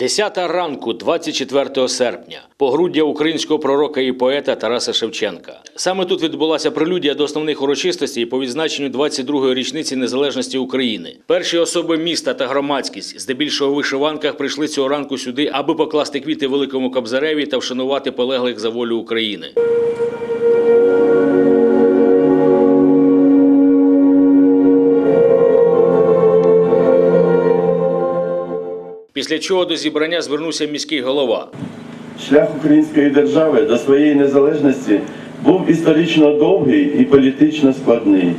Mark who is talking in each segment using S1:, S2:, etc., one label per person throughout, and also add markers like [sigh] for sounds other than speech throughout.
S1: Десята ранку, 24 серпня, погруддя українського пророка і поета Тараса Шевченка. Саме тут відбулася прелюдія до основних урочистостей по відзначенню 22-ї річниці незалежності України. Перші особи міста та громадськість, здебільшого в вишиванках, прийшли цього ранку сюди, аби покласти квіти великому Кобзареві та вшанувати полеглих за волю України. Після чого до зібрання звернувся міський голова.
S2: Шлях української держави до своєї незалежності був історично довгий і політично складний.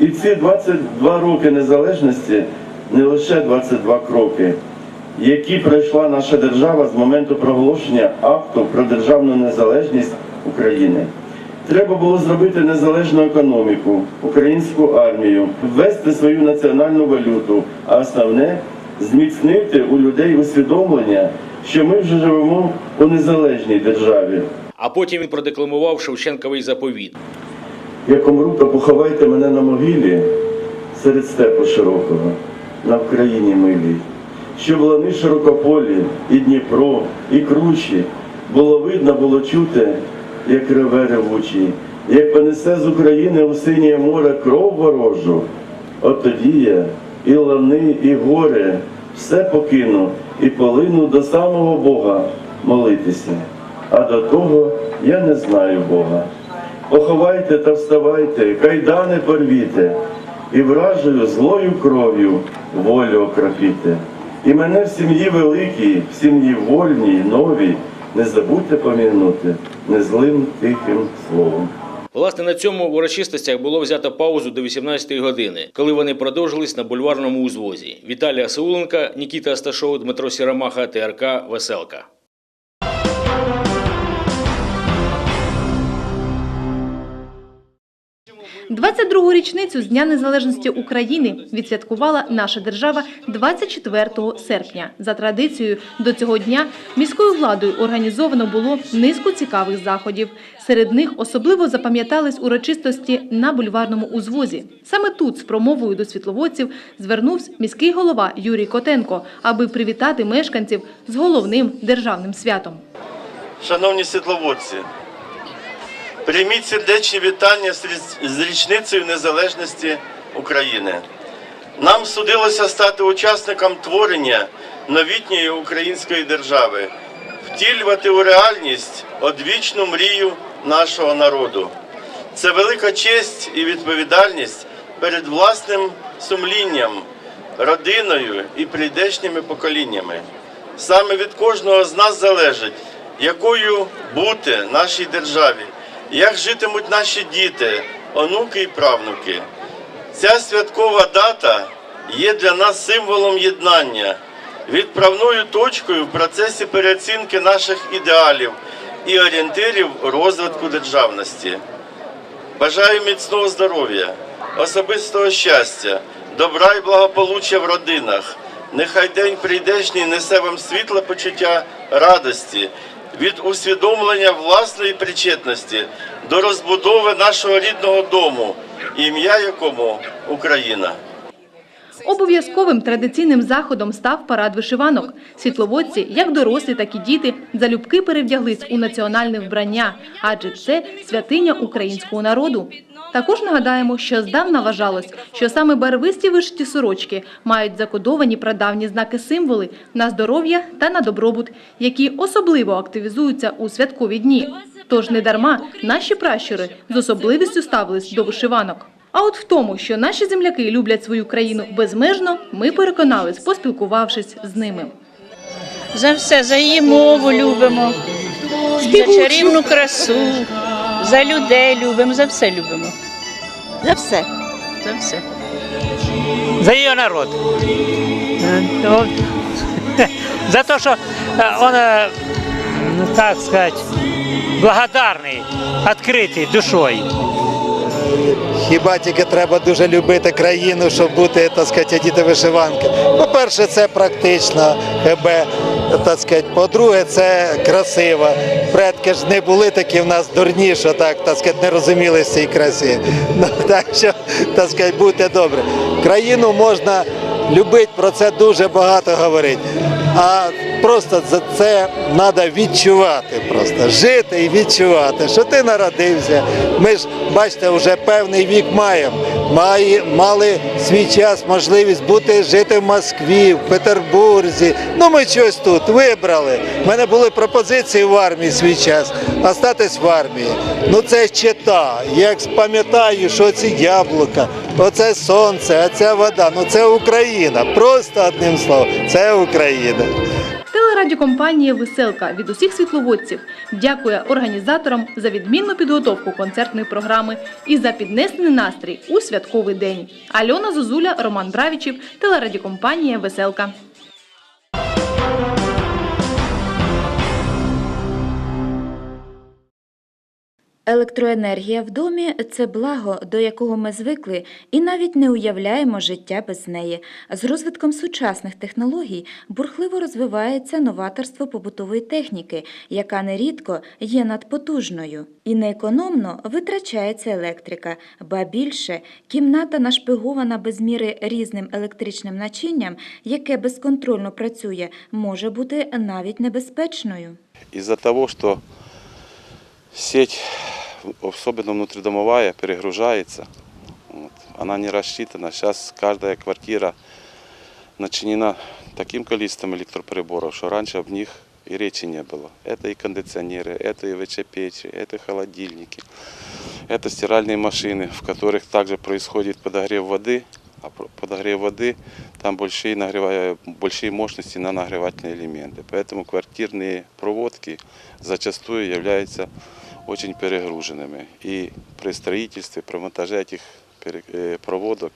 S2: І ці 22 роки незалежності не лише 22 кроки, які пройшла наша держава з моменту проголошення акту про державну незалежність України. Треба було зробити незалежну економіку, українську армію, ввести свою національну валюту, а основне зміцнити у людей усвідомлення, що ми вже живемо у незалежній державі.
S1: А потім він продекламував Шевченковий заповіт.
S2: Як умру, то поховайте мене на могилі серед степу широкого, на Вкраїні милій, щоб лани широкополі, і Дніпро, і кручі, було видно, було чути, як реве ревучий, як понесе з України у синє море кров ворожу. От тоді я і лани, і горе все покину і полину до самого Бога молитися. А до того я не знаю Бога. Поховайте та вставайте, кайдани порвіте, і вражою злою кров'ю волю окропіте. І мене в сім'ї великій, в сім'ї вольній, новій, не забудьте помінути незлим тихим словом.
S1: Власне, на цьому в урочистостях було взято паузу до 18-ї години, коли вони продовжились на бульварному узвозі. Віталія Сауленка, Нікіта Асташов, Дмитро Сірамаха, ТРК Веселка.
S3: 22-гу річницю з Дня Незалежності України відсвяткувала наша держава 24 серпня. За традицією до цього дня міською владою організовано було низку цікавих заходів. Серед них особливо запам'ятались урочистості на бульварному узвозі. Саме тут з промовою до світловодців звернувся міський голова Юрій Котенко, аби привітати мешканців з головним державним святом.
S2: Шановні світловодці, прийміть сердечні вітання з річницею незалежності України. Нам судилося стати учасником творення новітньої української держави, втілювати у реальність одвічну мрію нашого народу. Це велика честь і відповідальність перед власним сумлінням, родиною і прийдешніми поколіннями. Саме від кожного з нас залежить, якою бути нашій державі, як житимуть наші діти, онуки і правнуки. Ця святкова дата є для нас символом єднання, відправною точкою в процесі переоцінки наших ідеалів і орієнтирів розвитку державності. Бажаю міцного здоров'я, особистого щастя, добра і благополуччя в родинах. Нехай день прийдешній несе вам світле почуття радості від усвідомлення власної причетності до розбудови нашого рідного дому, ім'я якому Україна.
S3: Обов'язковим традиційним заходом став парад вишиванок. Світловодці, як дорослі, так і діти, залюбки перевдяглись у національне вбрання, адже це святиня українського народу. Також нагадаємо, що здавна вважалось, що саме барвисті вишиті сорочки мають закодовані прадавні знаки символи на здоров'я та на добробут, які особливо активізуються у святкові дні. Тож недарма наші пращури з особливістю ставились до вишиванок. А от в тому, що наші земляки люблять свою країну безмежно, ми переконались, поспілкувавшись з ними.
S4: За все, за її мову любимо, за чарівну красу, за людей любимо, за все любимо.
S5: За все.
S4: За все.
S6: за ее народ. Э, вот. [laughs] За то, что э, он, э, ну, так сказать, благодарный, открытый душой.
S7: Хіба тільки треба дуже любити країну, щоб бути, так сказати, діти вишиванки. По-перше, це практично, ХБ, так сказати. По-друге, це красиво. Предки ж не були такі в нас дурні, що так, так сказати, не розуміли в цій красі. Ну, так що, так сказати, будьте добре. Країну можна любити, про це дуже багато говорить. А просто за це треба відчувати, просто жити і відчувати, що ти народився. Ми ж, бачите, вже певний вік маємо. Має, мали свій час можливість бути жити в Москві, в Петербурзі. Ну ми щось тут вибрали. У мене були пропозиції в армії свій час, остатись в армії. Ну це чита. Як пам'ятаю, що ці яблука, оце сонце, а ця вода. Ну це Україна. Просто одним словом, це Україна.
S3: Телерадіокомпанія Веселка від усіх світловодців дякує організаторам за відмінну підготовку концертної програми і за піднесений настрій у святковий день. Альона Зозуля, Роман Бравічів, телерадіокомпанія Веселка.
S5: Електроенергія в домі це благо, до якого ми звикли, і навіть не уявляємо життя без неї. З розвитком сучасних технологій бурхливо розвивається новаторство побутової техніки, яка нерідко є надпотужною. І неекономно витрачається електрика, ба більше кімната нашпигована без міри різним електричним начинням, яке безконтрольно працює, може бути навіть небезпечною.
S8: Из-за того, что сеть, особенно внутридомовая, перегружается, вот, она не рассчитана. Сейчас каждая квартира начинена таким количеством электроприборов, что раньше об них и речи не было. Это и кондиционеры, это и ВЧ-печи, это холодильники, это стиральные машины, в которых также происходит подогрев воды, а про- подогрев воды там большие, нагрева- большие мощности на нагревательные элементы. Поэтому квартирные проводки зачастую являются очень перегруженными. И при строительстве, при монтаже этих пере- э, проводок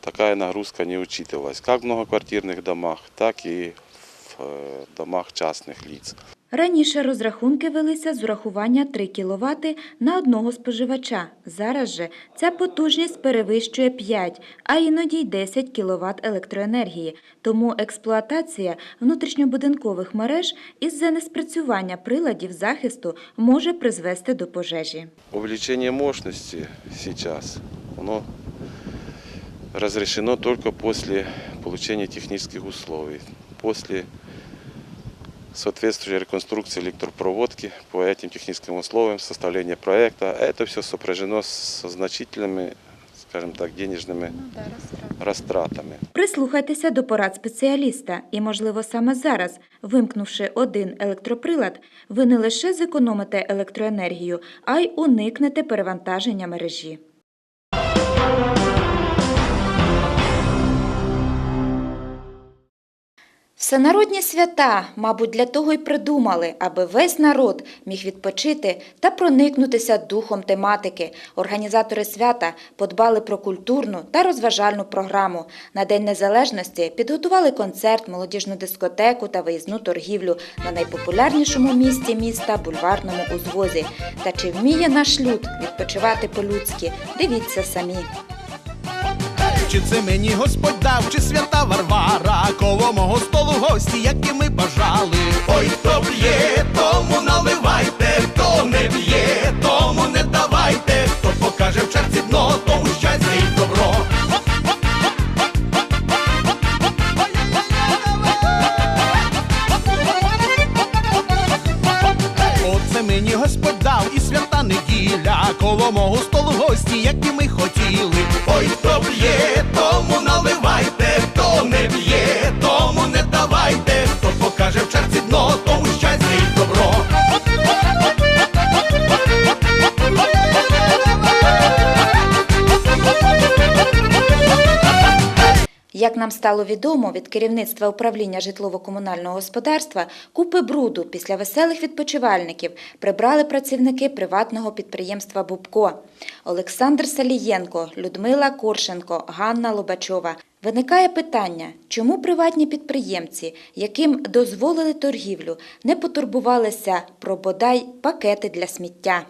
S8: такая нагрузка не учитывалась. Как в многоквартирных домах, так и в э, домах частных лиц.
S5: Раніше розрахунки велися з урахування 3 кВт на одного споживача. Зараз же ця потужність перевищує 5, а іноді й 10 кВт електроенергії. Тому експлуатація внутрішньобудинкових мереж із-за неспрацювання приладів захисту може призвести до пожежі.
S8: Увеличение мощности сейчас, оно разрешено только после получения технических условий, после соответствующей реконструкции электропроводки по этим техническим условиям, составления проекта. Это все сопряжено со значительными, скажем так, денежными растратами.
S5: Прислухайтеся до порад спеціаліста, і, можливо, саме зараз, вимкнувши один електроприлад, ви не лише зекономите електроенергію, а й уникнете перевантаження мережі. Всенародні свята, мабуть, для того й придумали, аби весь народ міг відпочити та проникнутися духом тематики. Організатори свята подбали про культурну та розважальну програму. На День Незалежності підготували концерт, молодіжну дискотеку та виїзну торгівлю на найпопулярнішому місті міста бульварному узвозі. Та чи вміє наш люд відпочивати по-людськи? Дивіться самі.
S9: Чи це мені Господь дав, чи свята Варвара, коло мого столу гості, які ми бажали. Ой, хто б'є, тому наливайте, хто не б'є, тому не давайте, хто покаже в черці дно, тому щастя і добро. Оце мені Господь дав і свята неділя, коло мого столу гості, які ми хотіли. Ой, хто
S5: Як нам стало відомо від керівництва управління житлово-комунального господарства, купи бруду після веселих відпочивальників прибрали працівники приватного підприємства Бубко. Олександр Салієнко, Людмила Коршенко, Ганна Лобачова. Виникає питання, чому приватні підприємці, яким дозволили торгівлю, не потурбувалися про бодай пакети для сміття.